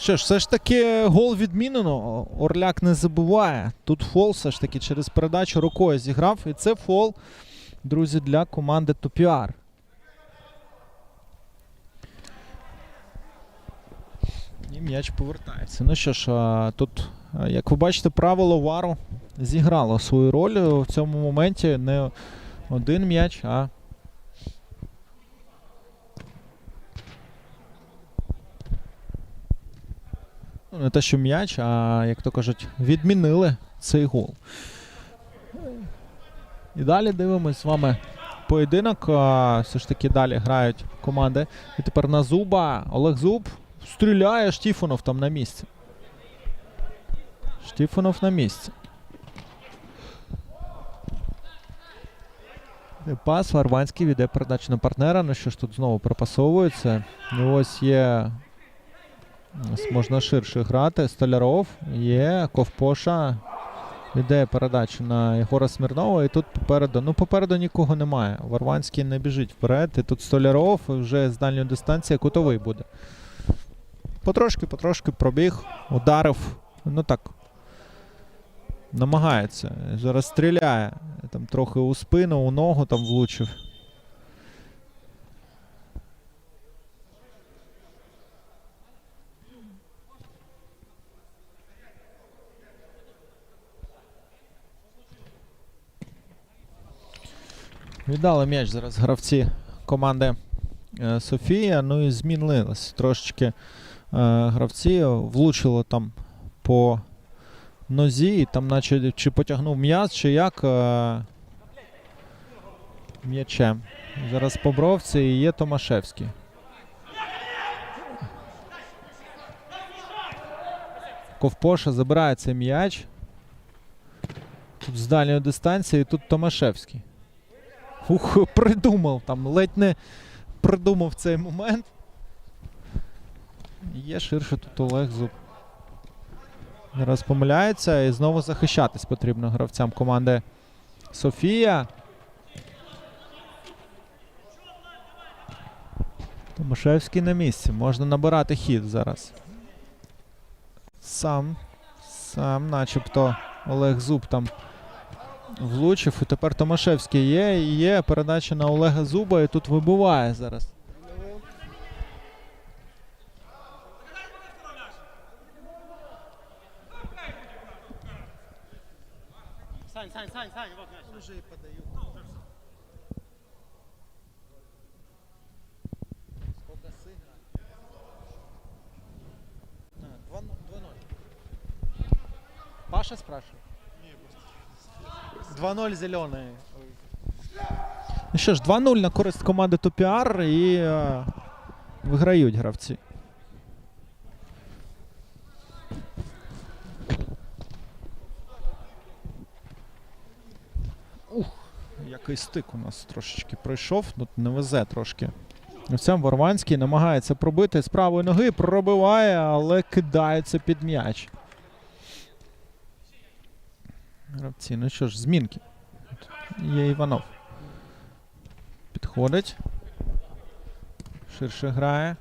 Що ж, все ж таки гол відмінено. Орляк не забуває. Тут фол все ж таки через передачу рукою зіграв. І це фол, друзі, для команди Топіар. І м'яч повертається. Ну що ж, тут, як ви бачите, правило вару зіграло свою роль в цьому моменті. Не один м'яч, а те, що м'яч, а як то кажуть, відмінили цей гол. І далі дивимось з вами поєдинок. Все ж таки далі грають команди. І тепер на зуба. Олег Зуб стріляє. Штіфонов там на місці. Штіфонов на місці. Пас Варванський віде передачу на партнера. Ну що ж тут знову пропасовується. І ось є Можна ширше грати. Столяров є. Ковпоша. Іде передачу на Єгора Смірнова. І тут попереду. Ну, попереду нікого немає. Варванський не біжить вперед. І тут Столяров вже з дальньої дистанції кутовий буде. Потрошки, потрошки пробіг, ударив. Ну так. Намагається. Зараз стріляє. Там трохи у спину, у ногу там влучив. Віддали м'яч зараз гравці команди е, Софія. Ну і змінились трошечки е, гравці. Влучило там по нозі, там наче чи потягнув м'яз, чи як е, м'ячем. Зараз по бровці і є Томашевський. Ковпоша забирає цей м'яч. Тут з дальньої дистанції, тут Томашевський. Ух, придумав там, ледь не придумав цей момент. Є ширше тут Олег Зуб. Зараз помиляється і знову захищатись потрібно гравцям команди Софія. Томашевський на місці. Можна набирати хід зараз. Сам. Сам, начебто, Олег Зуб там влучив. І тепер Томашевський є. І є передача на Олега Зуба. І тут вибиває зараз. Зеленые. Ну що ж, 2-0 на користь команди Топіар і е, виграють гравці. Ух, який стик у нас трошечки пройшов. Тут не везе трошки. Гравцям Варванський намагається пробити з правої ноги, пробиває, але кидається під м'яч. Гравці, ну що ж, змінки. От Є Іванов. Підходить. Ширше грає.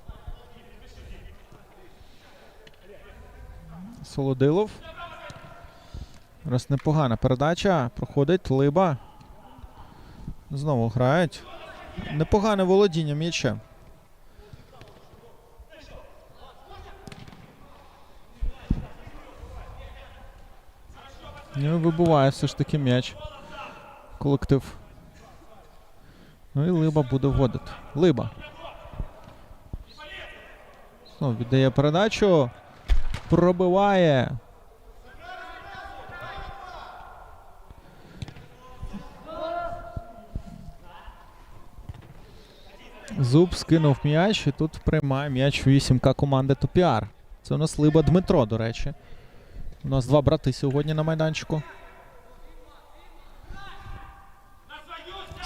Солодилов. Раз непогана передача. Проходить Либа. Знову грають. Непогане володіння м'ячем. Ну вибуває все ж таки м'яч. Колектив. Ну і Либа буде вводити. Либа. Знову віддає передачу. Пробиває. Зуб скинув м'яч і тут приймає м'яч вісімка команди Топіар. Це у нас Либа Дмитро, до речі. У нас два брати сьогодні на майданчику.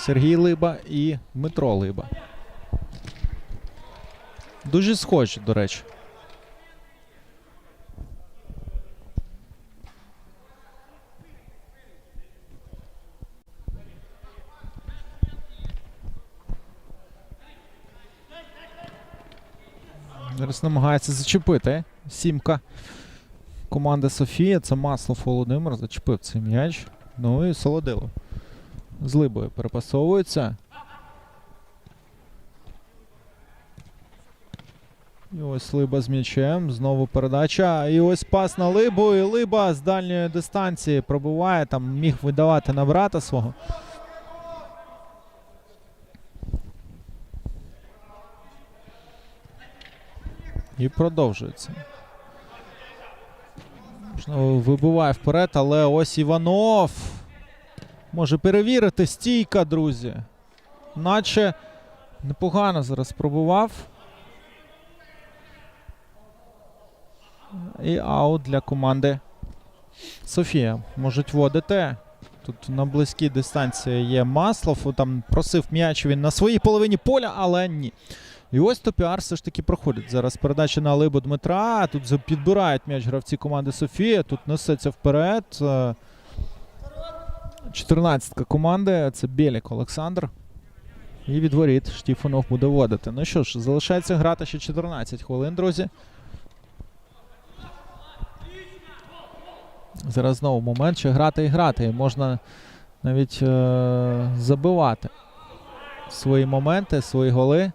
Сергій Либа і Дмитро Либа. Дуже схожі, до речі. Зараз намагається зачепити. Сімка команди Софія. Це Маслов Володимир. Зачепив цей м'яч. Ну і Солодило. З Либою перепасовується. І ось Либа з м'ячем. Знову передача. І ось пас на Либу. І Либа з дальньої дистанції пробиває. Там міг видавати на брата свого. І продовжується. Можливо, вибиває вперед, але ось Іванов. Може перевірити. Стійка, друзі. Наче непогано зараз пробував. І аут для команди Софія. Можуть вводити. Тут на близькій дистанції є Маслов. Там просив м'яч він на своїй половині поля, але ні. І ось Топіар все ж таки проходить. Зараз передача на Либу Дмитра. Тут підбирають м'яч гравці команди Софія. Тут несеться вперед. Е, 14-ка команди. Це Білік Олександр. І від воріт Штіфанов буде вводити. Ну що ж, залишається грати ще 14 хвилин, друзі. Зараз знову момент, ще грати і грати. Можна навіть е- забивати свої моменти, свої голи.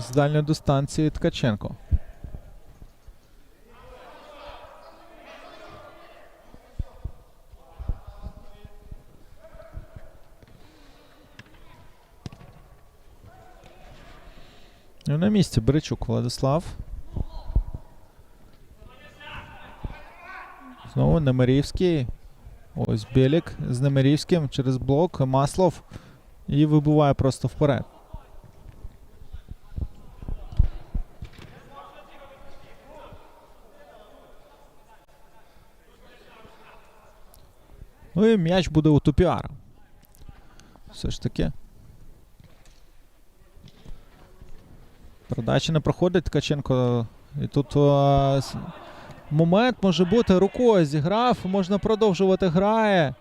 З дальньої дистанції Ткаченко. І на місці Беречук Владислав. Знову Немирівський. Ось Білік з Немирівським через блок. Маслов. І вибиває просто вперед. Ну і м'яч буде у Тупіара. Все ж таки. Передача не проходить Ткаченко. І тут а, момент може бути. Рукою зіграв, можна продовжувати грає.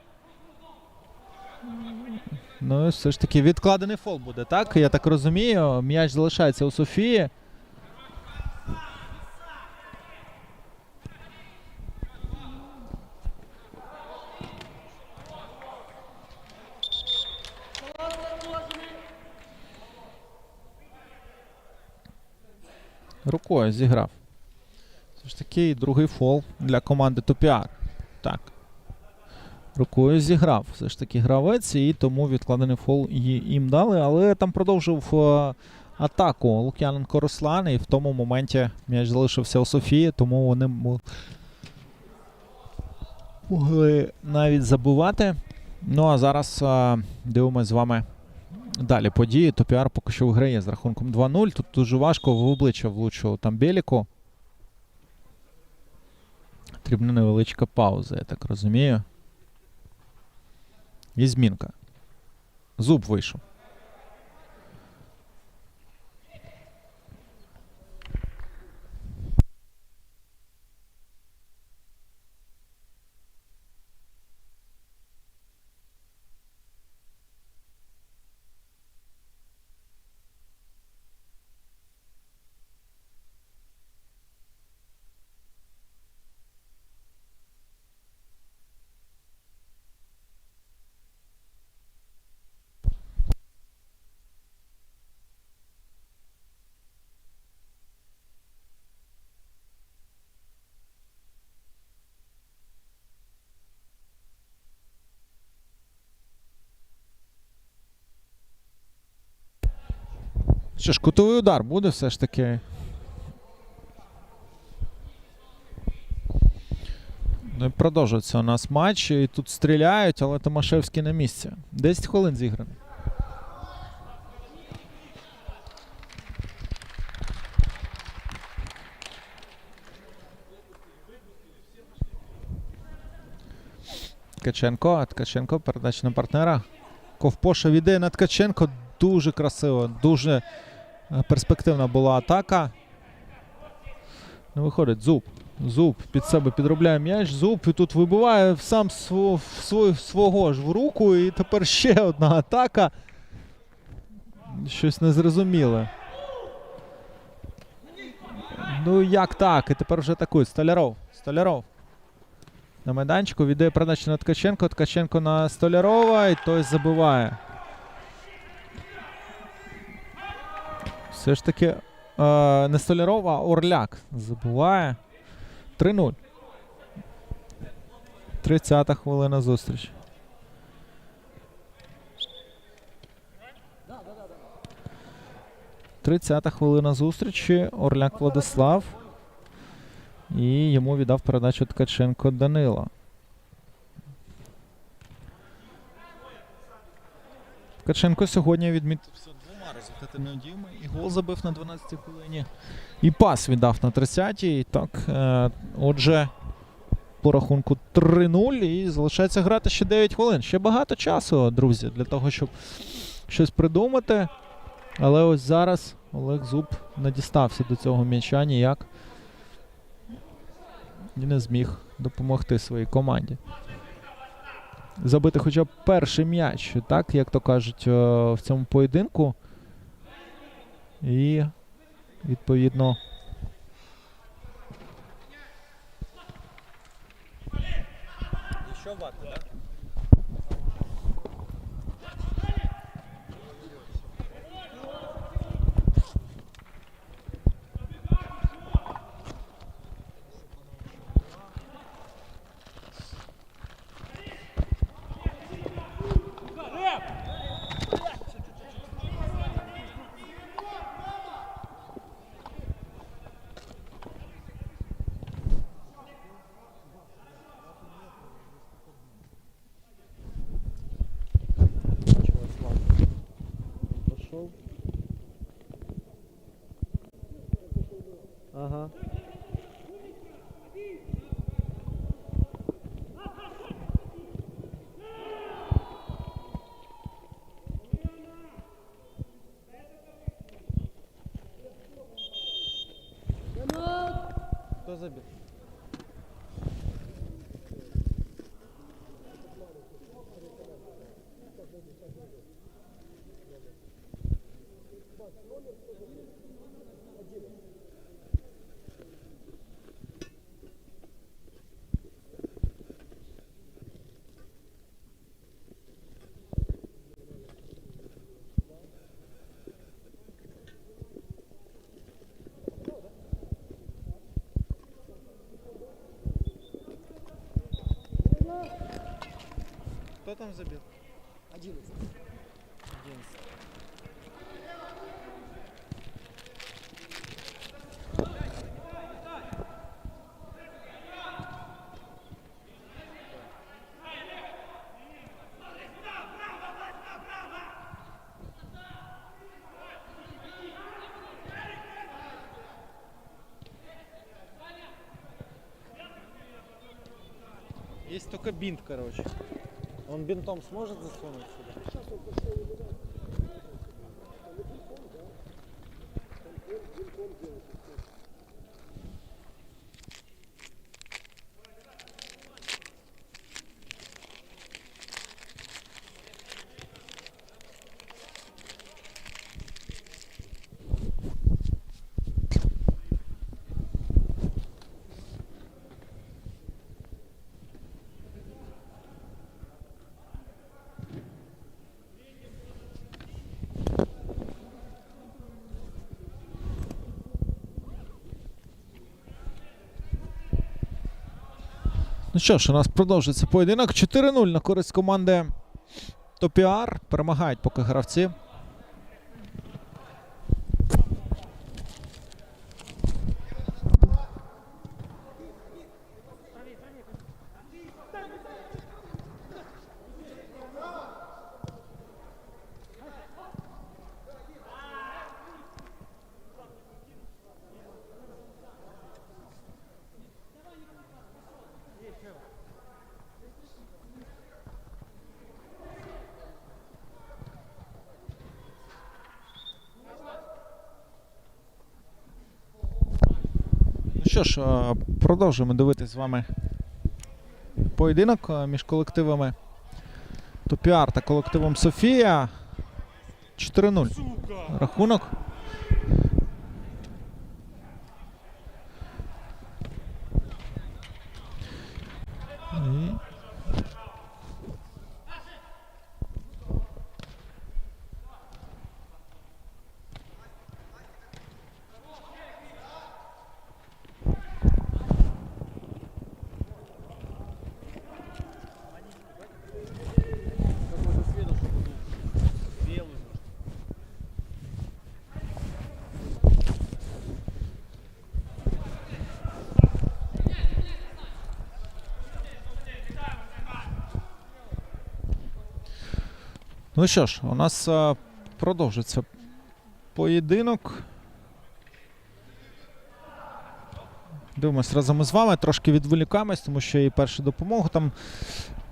Ну все ж таки відкладений фол буде, так? Я так розумію. М'яч залишається у Софії. Рукою зіграв. Все ж таки, другий фол для команди Топіар. Так. Рукою зіграв. Все ж таки гравець, і тому відкладений фол їм дали. Але там продовжив е, атаку Лук'яненко Руслан, і в тому моменті м'яч залишився у Софії, тому вони могли навіть забувати. Ну а зараз е, дивимося з вами Далі події. Топіар поки що виграє з рахунком 2-0. Тут дуже важко в обличчя влучив там Беліку. Потрібна невеличка пауза, я так розумію. І змінка. Зуб вийшов. Що ж, кутовий удар буде все ж таки. Ну і Продовжується у нас матч. І Тут стріляють, але Томашевський на місці. 10 хвилин зіграно. Ткаченко, Ткаченко передача на партнера. Ковпоша від на Ткаченко. Дуже красиво, дуже перспективна була атака. Не виходить зуб. Зуб під себе підробляє м'яч. Зуб і тут вибиває сам свого, свого ж в руку. І тепер ще одна атака. Щось незрозуміле. Ну як так? І тепер вже атакують. Столяров. Столяров. На майданчику віддає передачу на Ткаченко. Ткаченко на Столярова. І той забиває. Все ж таки е, не Столяров, а Орляк забиває. 3-0. 30-та хвилина зустрічі. Тридцята хвилина зустрічі. Орляк Владислав. І йому віддав передачу Ткаченко Данила. Ткаченко сьогодні відмітився результативними діями. І гол забив на 12-й хвилині. І пас віддав на 30-й. Так, е, отже, по рахунку 3-0. І залишається грати ще 9 хвилин. Ще багато часу, друзі, для того, щоб щось придумати. Але ось зараз Олег Зуб не дістався до цього м'яча ніяк. І не зміг допомогти своїй команді. Забити хоча б перший м'яч, так, як то кажуть, е, в цьому поєдинку. І відповідно. Еще ваты, да? Uh huh. Кто там забил? 11. Есть только бинт, короче. Он бинтом сможет засунуть Ну що ж, у нас продовжується поєдинок. 4-0 на користь команди Топіар. Перемагають поки гравці. Що ж, е, продовжуємо дивитись з вами поєдинок е, між колективами Топіар та колективом Софія. 4-0. Рахунок. І... Ну що ж, у нас е, продовжиться поєдинок. Дивимось разом із вами, трошки відволікаємось, тому що і першу допомогу там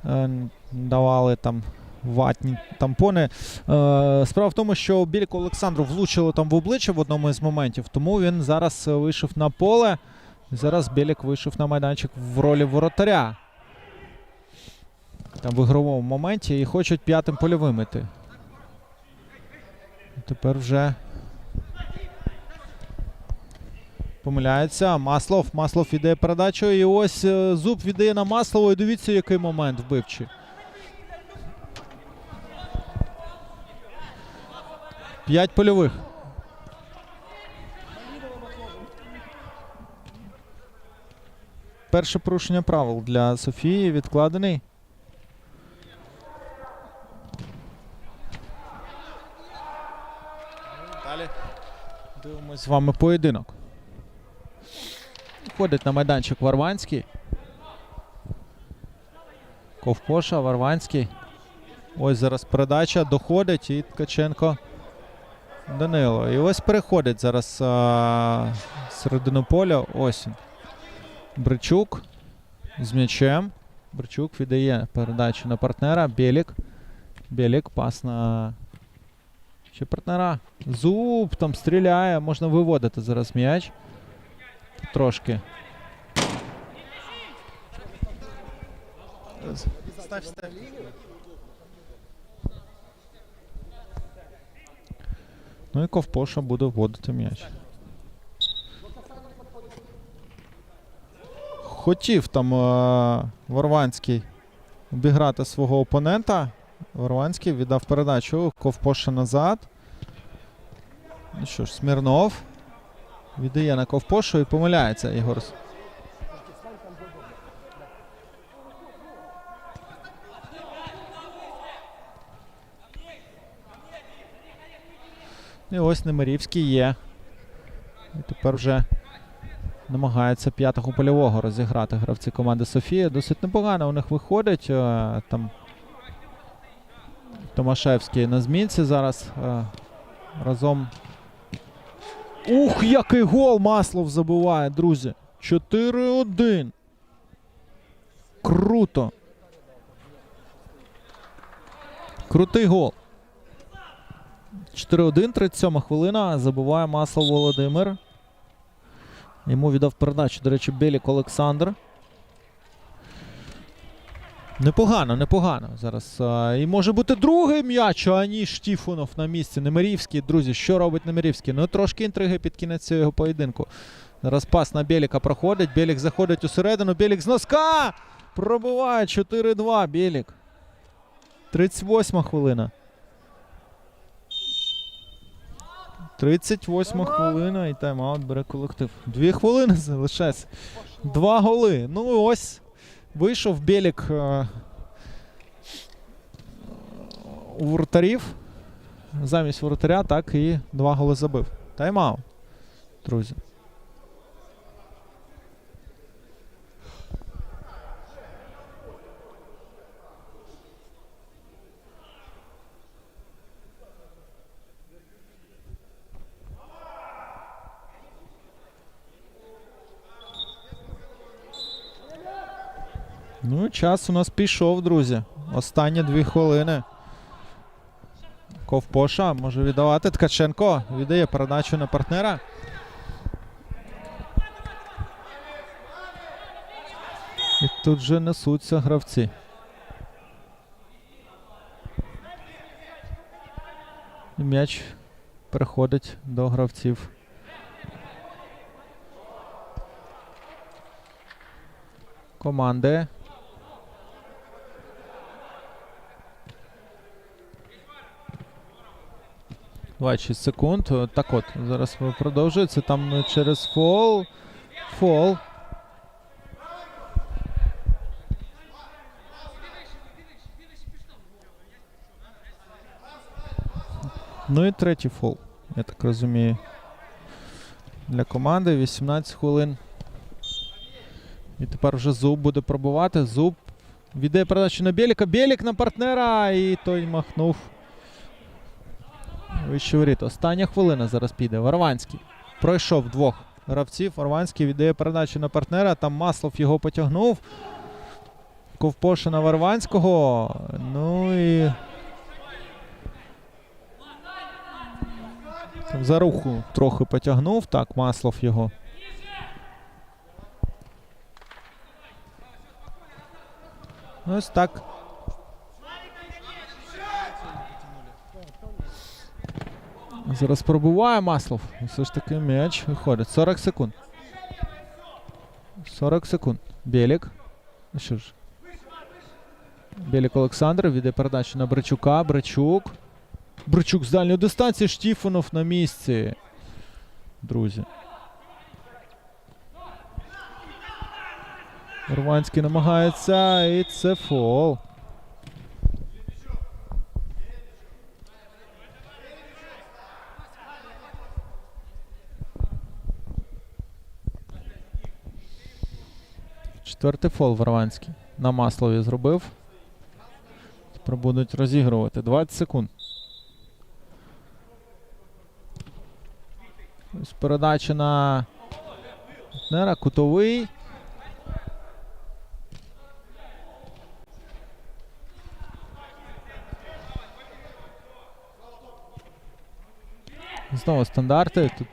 е, давали там ватні тампони. Е, справа в тому, що Біліку Олександру влучили там в обличчя в одному із моментів, тому він зараз е, вийшов на поле. Зараз Білік вийшов на майданчик в ролі воротаря. Там в ігровому моменті і хочуть п'ятим польовим іти. Тепер вже помиляється. Маслов. Маслов віддає передачу. І ось е, зуб віддає на Маслову. І дивіться, який момент вбивчий. П'ять польових. Перше порушення правил для Софії відкладений. Далі дивимось з вами поєдинок. Входить на майданчик Варванський. Ковпоша, Варванський. Ось зараз передача доходить і Ткаченко Данило. І ось переходить зараз а, середину поля. Ось. Бричук з м'ячем. Бричук віддає передачу на партнера. Білік. Білік пас на ще партнера. Зуб там стріляє. Можна виводити зараз м'яч. Трошки. Ставь, ставь. Ну і Ковпоша буде вводити м'яч. Хотів там е- Варванський обіграти свого опонента. Варванський віддав передачу Ковпоша назад. Ну що ж, Смірнов віддає на Ковпошу і помиляється Ігор. І ось Немирівський є. І тепер вже намагається п'ятого польового розіграти гравці команди Софія. Досить непогано у них виходить. Е, Там Томашевський на змінці зараз е, разом. Ух, який гол Маслов забиває, друзі. 4-1. Круто. Крутий гол. 4-1, 37 хвилина. Забуває Маслов Володимир. Йому віддав передачу, до речі, Белік Олександр. Непогано, непогано. Зараз. А, і може бути другий м'яч, а ні, Штіфунов на місці. Немирівський, друзі, що робить Немирівський? Ну, трошки інтриги під кінець цього поєдинку. Зараз пас на Беліка проходить. Белік заходить усередину. Белік з носка! Пробиває 4-2. Белік. 38 хвилина. 38 хвилина і тайм-аут бере колектив. Дві хвилини залишається. Два голи. Ну ось. Вийшов Белік е, у воротарів. Замість воротаря, так і два голи забив. Тайм-аут, друзі. Ну, час у нас пішов, друзі. Останні дві хвилини. Ковпоша може віддавати. Ткаченко віддає передачу на партнера. І тут вже несуться гравці. І м'яч переходить до гравців. Команди. Двадцять секунд. Так от, зараз продовжується. Там е, через фол. Фол. Ну і третій фол, я так розумію. Для команди 18 хвилин. І тепер вже зуб буде пробувати. Зуб віддає передачу на Біліка. Білік на партнера. І той махнув. Вище. Остання хвилина зараз піде. Варванський. Пройшов двох гравців. Варванський віддає передачу на партнера. Там Маслов його потягнув. Ковпоша на Варванського. Ну і. За руху трохи потягнув. Так, Маслов його. Ось так. Зараз пробуває Маслов. І Все ж таки м'яч виходить. 40 секунд. 40 секунд. Білік. Ну що ж. Білік Олександр віде передачу на Бричука. Бричук. Бричук з дальньої дистанції. Штіфанов на місці. Друзі. Рванський намагається. І це фол. Четвертий фол Варванський. На Маслові зробив. Тепер будуть розігрувати. 20 секунд. Ось передача на партнера. Кутовий. Знову стандарти. Тут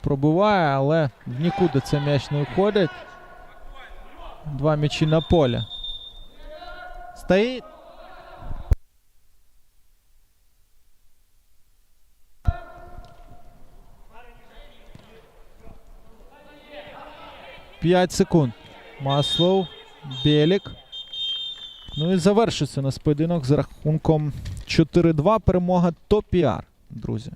пробиває, але в нікуди цей м'яч не входить. Два м'ячі на полі. Стоїть. П'ять секунд. Маслов. Белік. Ну і завершиться у нас поєдинок з рахунком 4-2. Перемога Топіар, друзі.